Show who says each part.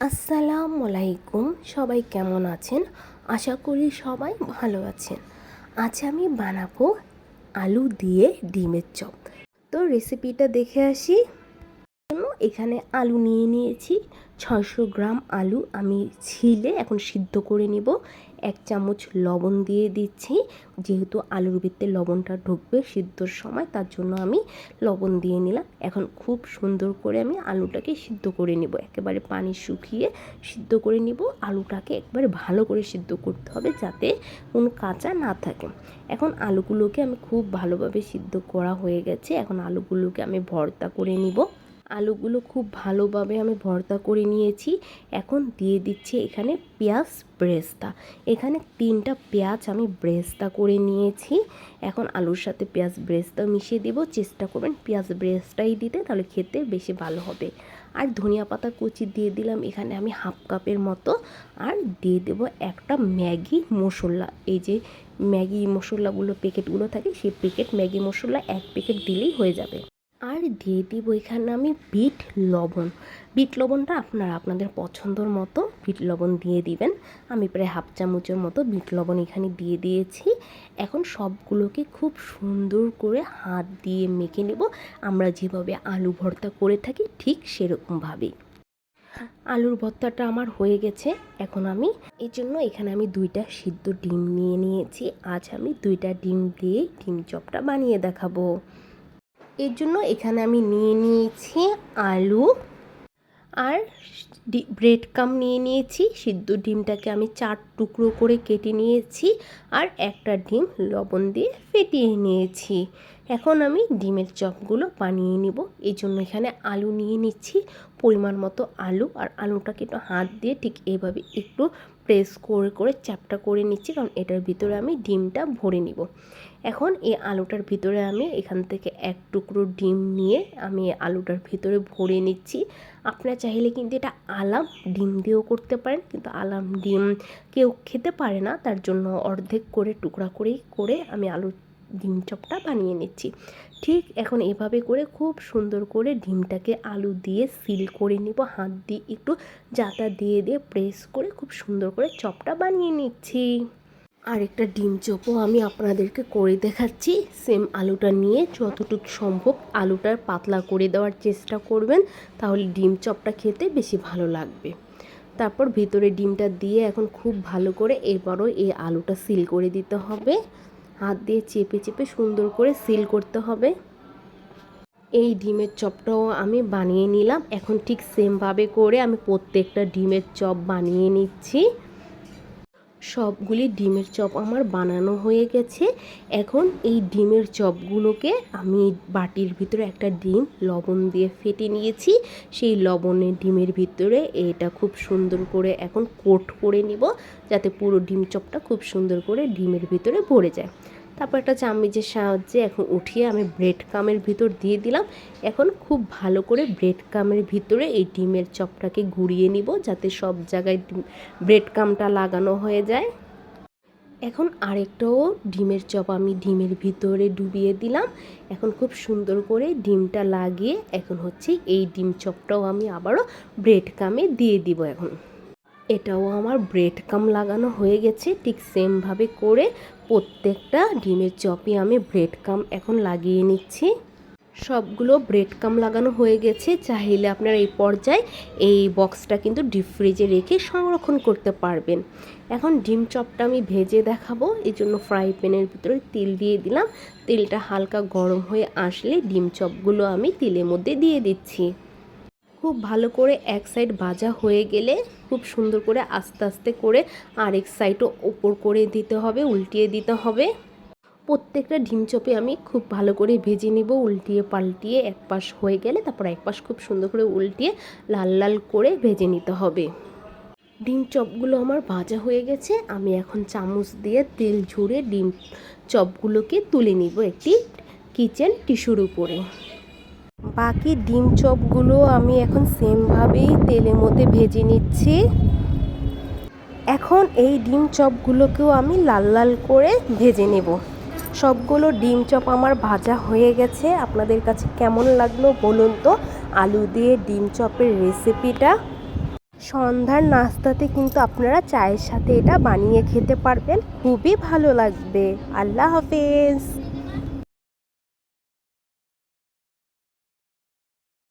Speaker 1: আসসালামু আলাইকুম, সবাই কেমন আছেন? আশা করি সবাই ভালো আছেন। আজ আমি বানাবো আলু দিয়ে ডিমের চপ। তো রেসিপিটা দেখে আসি। এখানে আলু নিয়ে নিয়েছি। ছয়শো গ্রাম আলু আমি ছিলে এখন সিদ্ধ করে নিব। এক চামচ লবণ দিয়ে দিচ্ছি। যেহেতু আলুর ভিতরে লবণটা ঢুকবে সিদ্ধর সময়, তার জন্য আমি লবণ দিয়ে নিলাম। এখন খুব সুন্দর করে আমি আলুটাকে সিদ্ধ করে নিব। একেবারে পানি শুকিয়ে সিদ্ধ করে নিব। আলুটাকে একবারে ভালো করে সিদ্ধ করতে হবে যাতে কোনো কাঁচা না থাকে। এখন আলুগুলোকে আমি খুব ভালোভাবে সিদ্ধ করা হয়ে গেছে। এখন আলুগুলোকে আমি ভর্তা করে নিব। আলুগুলো খুব ভালোভাবে আমি ভর্তা করে নিয়েছি। এখন দিয়ে দিচ্ছি এখানে পেঁয়াজ ব্রেস্তা। এখানে তিনটা পেঁয়াজ আমি ব্রেস্তা করে নিয়েছি। এখন আলুর সাথে পেঁয়াজ ব্রেস্তা মিশিয়ে দিব। চেষ্টা করবেন পেঁয়াজ ব্রেস্তাই দিতে, তাহলে খেতে বেশি ভালো হবে। আর ধনিয়া পাতা কুচি দিয়ে দিলাম এখানে আমি হাফ কাপের মতো। আর দিয়ে দেব একটা ম্যাগি মশলা। এই যে ম্যাগি মশলাগুলো প্যাকেটগুলো থাকে, সেই প্যাকেট ম্যাগি মশলা এক প্যাকেট দিলেই হয়ে যাবে। আর দিয়ে দিব এখানে আমি বিট লবণ। বিট লবণটা আপনারা আপনাদের পছন্দর মতো বিট লবণ দিয়ে দিবেন। আমি প্রায় হাফ চামচের মতো বিট লবণ এখানে দিয়ে দিয়েছি। এখন সবগুলোকে খুব সুন্দর করে হাত দিয়ে মেখে নেব। আমরা যেভাবে আলু ভর্তা করে থাকি ঠিক সেরকমভাবেই। আলুর ভর্তাটা আমার হয়ে গেছে। এখন আমি এই জন্য এখানে আমি দুইটা সিদ্ধ ডিম নিয়ে নিয়েছি। আজ আমি দুইটা ডিম দিয়ে ডিম চপটা বানিয়ে দেখাবো। এর জন্য এখানে আমি নিয়ে নিয়েছি আলু আর ব্রেড কাম নিয়ে নিয়েছি, সিদ্ধ ডিমটাকে আমি চার টুকরো করে কেটে নিয়েছি আর একটা ডিম লবণ দিয়ে ফেটিয়ে নিয়েছি। এখন আমি ডিমের চপগুলো বানিয়ে নিব। এই জন্য এখানে আলু নিয়ে নিচ্ছি। পরিমাণ মতো আলু আর আলুটাকে একটু হাত দিয়ে ঠিক এইভাবে একটু প্রেস করে করে চ্যাপটা করে নিচ্ছি কারণ এটার ভিতরে আমি ডিমটা ভরে নিব। এখন এই আলুটার ভিতরে আমি এখান থেকে এক টুকরো ডিম নিয়ে আমি আলুটার ভিতরে ভরে নিচ্ছি। আপনার চাইলে কিন্তু এটা আলাম ডিম দিয়েও করতে পারেন, কিন্তু আলাম ডিম কেউ খেতে পারে না, তার জন্য অর্ধেক করে টুকরা করেই করে আমি আলু ডিম চপটা বানিয়ে নিচ্ছি। ঠিক এখন এভাবে করে খুব সুন্দর করে ডিমটাকে আলু দিয়ে সিল করে নিব, হাত দিয়ে একটু জাতা দিয়ে দিয়ে প্রেস করে খুব সুন্দর করে চপটা বানিয়ে নিচ্ছি। আরেকটা ডিম চপও আমি আপনাদেরকে করে দেখাচ্ছি। সেম আলুটা নিয়ে যতটুকু সম্ভব আলুটার পাতলা করে দেওয়ার চেষ্টা করবেন, তাহলে ডিম চপটা খেতে বেশি ভালো লাগবে। তারপর ভিতরে ডিমটা দিয়ে এখন খুব ভালো করে এবারও এই আলুটা সিল করে দিতে হবে। হাত দিয়ে চেপে চেপে সুন্দর করে সিল করতে হবে। এই ডিমের চপটাও আমি বানিয়ে নিলাম। এখন ঠিক সেমভাবে করে আমি প্রত্যেকটা ডিমের চপ বানিয়ে নিচ্ছি। সবগুলি ডিমের চপ আমার বানানো হয়ে গেছে। এখন এই ডিমের চপগুলোকে আমি বাটির ভিতরে একটা ডিম, লবণ দিয়ে ফেটে নিয়েছি। সেই লবণের ডিমের ভিতরে এটা খুব সুন্দর করে এখন কোট করে নিব, যাতে পুরো ডিম চপটা খুব সুন্দর করে ডিমের ভিতরে ভরে যায়। তারপর একটা চামিচের সাহায্যে এখন উঠিয়ে আমি ব্রেড কামের ভিতর দিয়ে দিলাম। এখন খুব ভালো করে ব্রেড কামের ভিতরে এই ডিমের চপটাকে ঘুরিয়ে নিব যাতে সব জায়গায় ব্রেড কামটা লাগানো হয়ে যায়। এখন আরেকটাও ডিমের চপ আমি ডিমের ভিতরে ডুবিয়ে দিলাম। এখন খুব সুন্দর করে ডিমটা লাগিয়ে এখন হচ্ছে এই ডিম চপটাও আমি আবারও ব্রেড কামে দিয়ে দিব এখন। এটাও আমার ব্রেড কাম লাগানো হয়ে গেছে। ঠিক সেমভাবে করে প্রত্যেকটা ডিমের চপে আমি ব্রেড কাম এখন লাগিয়ে নিচ্ছি। সবগুলো ব্রেড কাম লাগানো হয়ে গেছে। চাইলে আপনারা এই পর্যায়ে এই বক্সটা কিন্তু ডিপ ফ্রিজে রেখে সংরক্ষণ করতে পারবেন। এখন ডিম চপটা আমি ভেজে দেখাবো। এই জন্য ফ্রাই প্যানের ভিতরে তেল দিয়ে দিলাম। তেলটা হালকা গরম হয়ে আসলে ডিম চপগুলো আমি তেলের মধ্যে দিয়ে দিচ্ছি। খুব ভালো করে এক সাইড ভাজা হয়ে গেলে খুব সুন্দর করে আস্তে আস্তে করে আরেক সাইডও ওপর করে দিতে হবে, উল্টিয়ে দিতে হবে। প্রত্যেকটা ডিম চপে আমি খুব ভালো করে ভেজে নিব, উল্টিয়ে পাল্টিয়ে এক পাশ হয়ে গেলে তারপর এক পাশ খুব সুন্দর করে উল্টিয়ে লাল লাল করে ভেজে নিতে হবে। ডিম চপগুলো আমার ভাজা হয়ে গেছে, আমি এখন চামচ দিয়ে তেল ঝুড়ে ডিম চপগুলোকে তুলে নিব একটি কিচেন টিস্যুর উপরে। বাকি ডিম চপগুলো আমি এখন সেমভাবেই তেলের মধ্যে ভেজে নিচ্ছি। এখন এই ডিম চপগুলোকেও আমি লাল লাল করে ভেজে নেব। সবগুলো ডিম চপ আমার ভাজা হয়ে গেছে। আপনাদের কাছে কেমন লাগল বলুন তো? আলু দিয়ে ডিম চপের রেসিপিটা। সন্ধ্যার নাস্তাতে কিন্তু আপনারা চায়ের সাথে এটা বানিয়ে খেতে পারবেন। খুবই ভালো লাগবে। আল্লাহ হাফেজ।